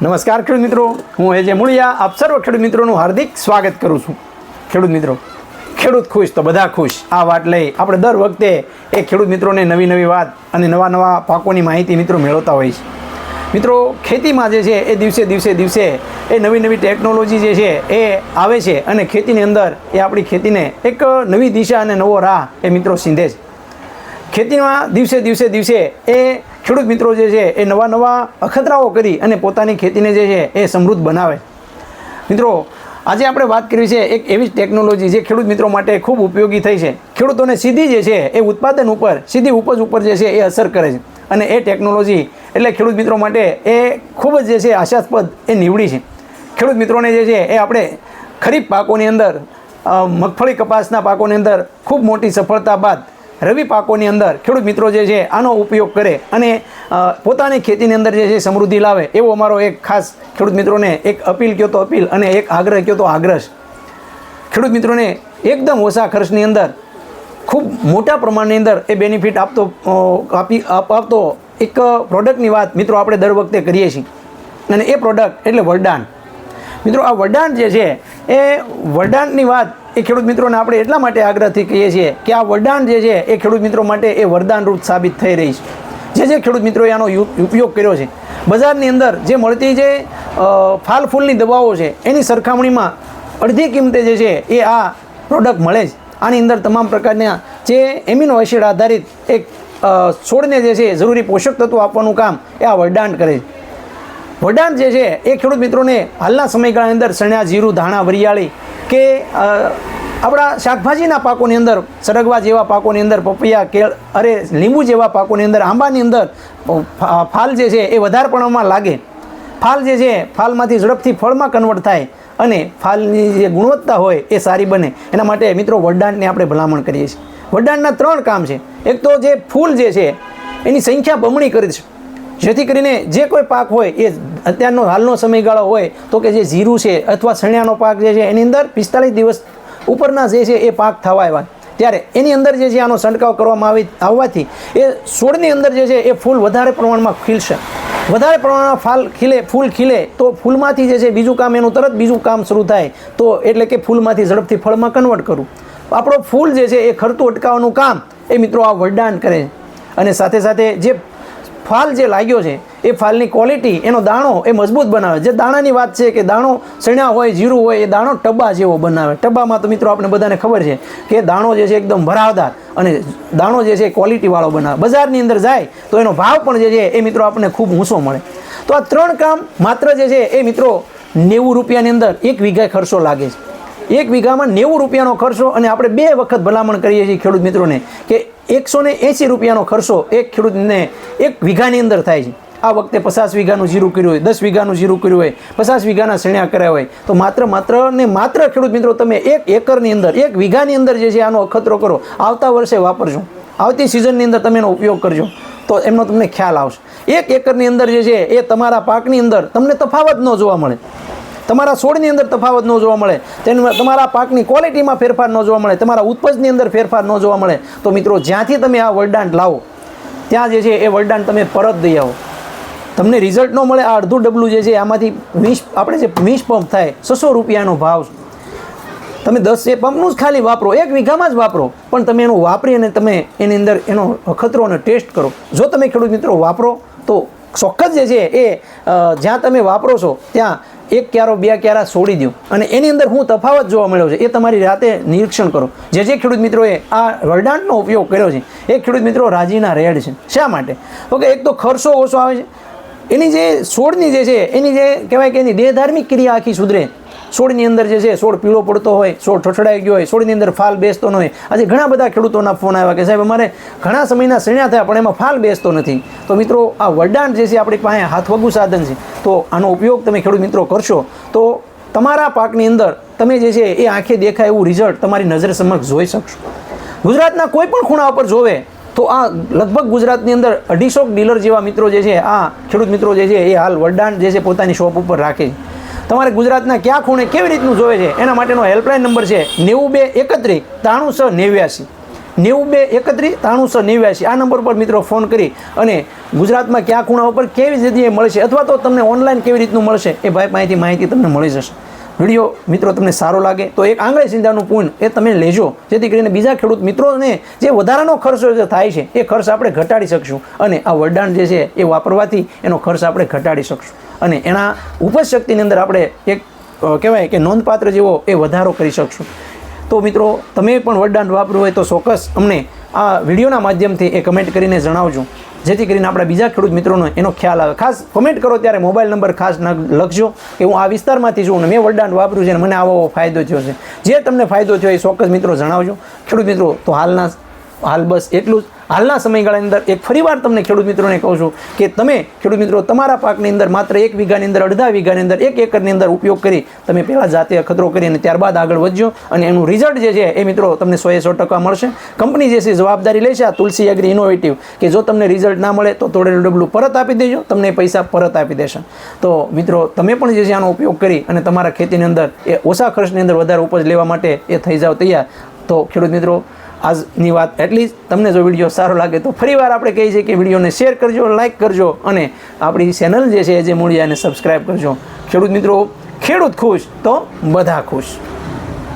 નમસ્કાર, ખેડૂત મિત્રો. હું હેજે મુળિયા. આપ સર્વ ખેડૂત મિત્રોનું હાર્દિક સ્વાગત કરું છું. ખેડૂત મિત્રો, ખેડૂત ખુશ તો બધા ખુશ. આ વાત લઈ આપણે દર વખતે એ ખેડૂત મિત્રોને નવી નવી વાત અને નવા નવા પાકોની માહિતી મિત્રો મેળવતા હોય છે મિત્રો, ખેતીમાં જે છે, એ દિવસે દિવસે દિવસે એ નવી નવી ટેકનોલોજી જે છે, એ આવે છે અને ખેતીની અંદર એ આપણી ખેતીને એક નવી દિશા અને નવો રાહ એ મિત્રો સિંધે છે. ખેતીમાં દિવસે દિવસે દિવસે એ ખેડૂત મિત્રો જે છે એ નવા નવા અખતરાઓ કરી અને પોતાની ખેતીને જે છે એ સમૃદ્ધ બનાવે. મિત્રો, આજે આપણે વાત કરવી છે એક એવી જ ટેકનોલોજી જે ખેડૂત મિત્રો માટે ખૂબ ઉપયોગી થઈ છે. ખેડૂતોને સીધી જે છે એ ઉત્પાદન ઉપર, સીધી ઉપજ ઉપર જે છે એ અસર કરે છે. અને એ ટેકનોલોજી એટલે ખેડૂત મિત્રો માટે એ ખૂબ જ જે છે આશાસ્પદ એ નીવડી છે. ખેડૂત મિત્રોને જે છે એ આપણે ખરીફ પાકોની અંદર મગફળી કપાસના પાકોની અંદર ખૂબ મોટી સફળતા બાદ રવિ પાકોની અંદર ખેડૂત મિત્રો જે છે આનો ઉપયોગ કરે અને પોતાની ખેતીની અંદર જે છે સમૃદ્ધિ લાવે, એવો અમારો એક ખાસ ખેડૂત મિત્રોને એક અપીલ કહો તો અપીલ અને એક આગ્રહ કહો તો આગ્રહ. ખેડૂત મિત્રોને એકદમ ઓછા ખર્ચની અંદર, ખૂબ મોટા પ્રમાણની અંદર એ બેનિફિટ આપતો આપી આપતો એક પ્રોડક્ટની વાત મિત્રો આપણે દર વખતે કરીએ છીએ. અને એ પ્રોડક્ટ એટલે વરદાન. મિત્રો આ વરદાન જે છે એ વરદાનની વાત એ ખેડૂત મિત્રોને આપણે એટલા માટે આગ્રહથી કહીએ છીએ કે આ વરદાન જે છે એ ખેડૂત મિત્રો માટે એ વરદાન રૂપ સાબિત થઈ રહી છે. જે જે ખેડૂત મિત્રોએ આનો ઉપયોગ કર્યો છે, બજારની અંદર જે મળતી જે ફાલ ફૂલની દવાઓ છે, એની સરખામણીમાં અડધી કિંમતે જે છે એ આ પ્રોડક્ટ મળે છે. આની અંદર તમામ પ્રકારના જે એમિનો એસિડ આધારિત એક છોડને જે છે જરૂરી પોષક તત્વો આપવાનું કામ એ આ વરદાન કરે છે. વડાણ જે છે એ ખેડૂત મિત્રોને હાલના સમયગાળાની અંદર ચણ્યા જીરું ધાણા, વરિયાળી કે આપણા શાકભાજીના પાકોની અંદર, સરગવા જેવા પાકોની અંદર, પપૈયા, કેળ, અરે, લીંબુ જેવા પાકોની અંદર, આંબાની અંદર ફાલ જે છે એ વધારે લાગે. ફાલ જે છે, ફાલમાંથી ઝડપથી ફળમાં કન્વર્ટ થાય અને ફાલની જે ગુણવત્તા હોય એ સારી બને. એના માટે મિત્રો વરદાનની આપણે ભલામણ કરીએ છીએ. વડદાનના ત્રણ કામ છે. એક તો જે ફૂલ જે છે, એની સંખ્યા બમણી કરી છે. જેથી કરીને જે કોઈ પાક હોય એ અત્યારનો હાલનો સમયગાળો હોય તો કે જે જીરું છે અથવા સણિયાનો પાક જે છે એની અંદર પિસ્તાલીસ દિવસ ઉપરના જે છે એ પાક થવા આવ્યા. ત્યારે એની અંદર જે છે આનો છંટકાવ કરવામાં આવી આવવાથી એ છોડની અંદર જે છે એ ફૂલ વધારે પ્રમાણમાં ખીલશે. વધારે પ્રમાણમાં ફાલ ખીલે, ફૂલ ખીલે તો ફૂલમાંથી જે છે બીજું કામ એનું તરત બીજું કામ શરૂ થાય. તો એટલે કે ફૂલમાંથી ઝડપથી ફળમાં કન્વર્ટ કરું. આપણો ફૂલ જે છે એ ખરતું અટકાવવાનું કામ એ મિત્રો આ વરદાન કરે અને સાથે સાથે જે ફાલ જે લાગ્યો છે એ ફાલની ક્વોલિટી, એનો દાણો એ મજબૂત બનાવે. જે દાણાની વાત છે કે દાણો સણ્યા હોય, જીરું હોય, એ દાણો ટબ્બા જેવો બનાવે. ટબ્બામાં તો મિત્રો આપણે બધાને ખબર છે કે દાણો જે છે એકદમ ભરાવદાર અને દાણો જે છે ક્વોલિટીવાળો બનાવે. બજારની અંદર જાય તો એનો ભાવ પણ જે છે એ મિત્રો આપણને ખૂબ ઊંચો મળે. તો આ ત્રણ કામ માત્ર જે છે એ મિત્રો નેવું રૂપિયાની અંદર એક વીઘા ખર્ચો લાગે છે. એક વીઘામાં નેવું રૂપિયાનો ખર્ચો અને આપણે બે વખત ભલામણ કરીએ છીએ ખેડૂત મિત્રોને કે એકસો ને એંસી રૂપિયાનો ખર્ચો એક ખેડૂતને એક વીઘાની અંદર થાય છે. આ વખતે પચાસ વીઘાનું જીરું કર્યું હોય, દસ વીઘાનું જીરું કર્યું હોય, પચાસ વીઘાના શેણ્યા કર્યા હોય, તો માત્ર માત્ર ને માત્ર ખેડૂત મિત્રો તમે એક એકરની અંદર, એક વીઘાની અંદર જે છે આનો અખતરો કરો. આવતા વર્ષે વાપરજો. આવતી સિઝનની અંદર તમે એનો ઉપયોગ કરજો. તો એમનો તમને ખ્યાલ આવશે. એક એકરની અંદર જે છે એ તમારા પાકની અંદર તમને તફાવત ન જોવા મળે. તમારા છોડની અંદર તફાવત ન જોવા મળે. તેની તમારા પાકની ક્વોલિટીમાં ફેરફાર ન જોવા મળે. તમારા ઉત્પજની અંદર ફેરફાર ન જોવા મળે. તો મિત્રો, જ્યાંથી તમે આ વરદાન લાવો, ત્યાં જે છે એ વરદાન તમે પરત દઈ આવો. તમને રિઝલ્ટ ન મળે, આ અડધું ડબલું જે છે, આમાંથી વીસ, આપણે જે વીસ પંપ થાય છસો રૂપિયાનો ભાવ. તમે દસ એ પંપનું જ ખાલી વાપરો, એક વીઘામાં જ વાપરો, પણ તમે એનું વાપરી અને તમે એની અંદર એનો અખતરો અને ટેસ્ટ કરો. જો તમે ખેડૂત મિત્રો વાપરો, તો ચોક્કસ જે છે એ જ્યાં તમે વાપરો છો, ત્યાં એક ક્યારો, બે ક્યારા છોડી દો. અને એની અંદર હું તફાવત જોવા મળ્યો છે, એ તમારી રાતે નિરીક્ષણ કરો. જે જે ખેડૂત મિત્રોએ આ વરદાનનો ઉપયોગ કર્યો છે, એ ખેડૂત મિત્રો રાજીના રેડ છે. શા માટે? તો કે એક તો ખર્ચો ઓછો આવે છે એની જે છોડની જે છે, એની જે કહેવાય કે એની દેહધાર્મિક ક્રિયા આખી સુધરે. છોડની અંદર જે છે છોડ પીળો પડતો હોય છોડ ઠઠડાઈ ગયો હોય છોડની અંદર ફાલ બેસતો ન હોય. આજે ઘણા બધા ખેડૂતોના ફોન આવ્યા કે સાહેબ, અમારે ઘણા સમયના શ્રેણ્યા થયા, પણ એમાં ફાલ બેસતો નથી. તો મિત્રો, આ વરદાન જે છે, આપણી પાસે હાથવગું સાધન છે. તો આનો ઉપયોગ તમે ખેડૂત મિત્રો કરશો, તો તમારા પાકની અંદર તમે જે છે, એ આંખે દેખાય એવું રિઝલ્ટ તમારી નજર સમક્ષ જોઈ શકશો. ગુજરાતના કોઈ પણ ખૂણા ઉપર જોવે તો આ લગભગ ગુજરાતની અંદર અઢીસો ડીલર જેવા મિત્રો જે છે, આ ખેડૂત મિત્રો જે છે, એ હાલ વરદાન જે છે પોતાની શોપ ઉપર રાખે. છે તમારે ગુજરાતના ક્યાં ખૂણે કેવી રીતનું જોવે છે, એના માટેનો હેલ્પલાઇન નંબર છે નેવું બે એકત્રીસ ત્રાણું છ નેવ્યાસી નેવું બે એકત્રીસ ત્રાણુંસો નેવ્યાસી આ નંબર પર મિત્રો ફોન કરી અને ગુજરાતમાં કયા ખૂણા ઉપર કેવી જગ્યાએ મળશે અથવા તો તમને ઓનલાઈન કેવી રીતનું મળશે એ ભાઈ પાસેથી માહિતી તમને મળી જશે. વીડિયો મિત્રો તમને સારો લાગે તો એક આંગળી સિંધાનું પૂન એ તમે લેજો. જેથી કરીને બીજા ખેડૂત મિત્રોને જે વધારાનો ખર્ચો જે થાય છે, એ ખર્ચ આપણે ઘટાડી શકશું. અને આ વરદાન જે છે, એ વાપરવાથી એનો ખર્ચ આપણે ઘટાડી શકશું. અને એના ઉપજ શક્તિની અંદર આપણે એક કહેવાય કે નોંધપાત્ર જેવો એ વધારો કરી શકશું. તો મિત્રો, તમે પણ વરદાન વાપરવું હોય તો ચોક્કસ અમને આ વિડીયોના માધ્યમથી એ કમેન્ટ કરીને જણાવજો. જેથી કરીને આપણા બીજા ખેડૂત મિત્રોનો એનો ખ્યાલ આવે. ખાસ કમેન્ટ કરો ત્યારે મોબાઈલ નંબર ખાસ ન- લખજો કે હું આ વિસ્તારમાંથી છું અને મેં વરદાન વાપર્યું છે અને મને આવો ફાયદો થયો છે. જે તમને ફાયદો થયો એ ચોક્કસ મિત્રો જણાવજો. ખેડૂત મિત્રો, તો હાલના હાલ બસ એટલું જ. હાલના સમયગાળાની અંદર એક ફરીવાર તમને ખેડૂત મિત્રોને કહું છું કે તમે ખેડૂત મિત્રો તમારા પાકની અંદર માત્ર એક વીઘાની અંદર, અડધા વીઘાની અંદર, એક એકરની અંદર ઉપયોગ કરી તમે પહેલાં જાતે અખતરો કરી અને ત્યારબાદ આગળ વધજો અને એનું રિઝલ્ટ જે છે એ મિત્રો તમને સો એ સો ટકા મળશે. કંપની જે છે જવાબદારી લેશે આ તુલસી એગ્રી ઇનોવેટિવ કે જો તમને રિઝલ્ટ ના મળે તો તોડેલું ડબલું પરત આપી દેજો, તમને પૈસા પરત આપી દેશે. તો મિત્રો તમે પણ જે છે આનો ઉપયોગ કરી અને તમારા ખેતીની અંદર એ ઓછા ખર્ચની અંદર વધારે ઉપજ લેવા માટે એ થઈ જાવ તૈયાર. તો ખેડૂત મિત્રો આજની વાત એટલી જ. તમને જો વીડિયો સારો લાગે તો ફરીવાર આપણે કહીએ છીએ કે વિડીયોને શેર કરજો લાઇક કરજો અને આપણી ચેનલ જે છે જે મૂળિયાને સબસ્ક્રાઈબ કરજો. ખેડૂત મિત્રો, ખેડૂત ખુશ તો બધા ખુશ.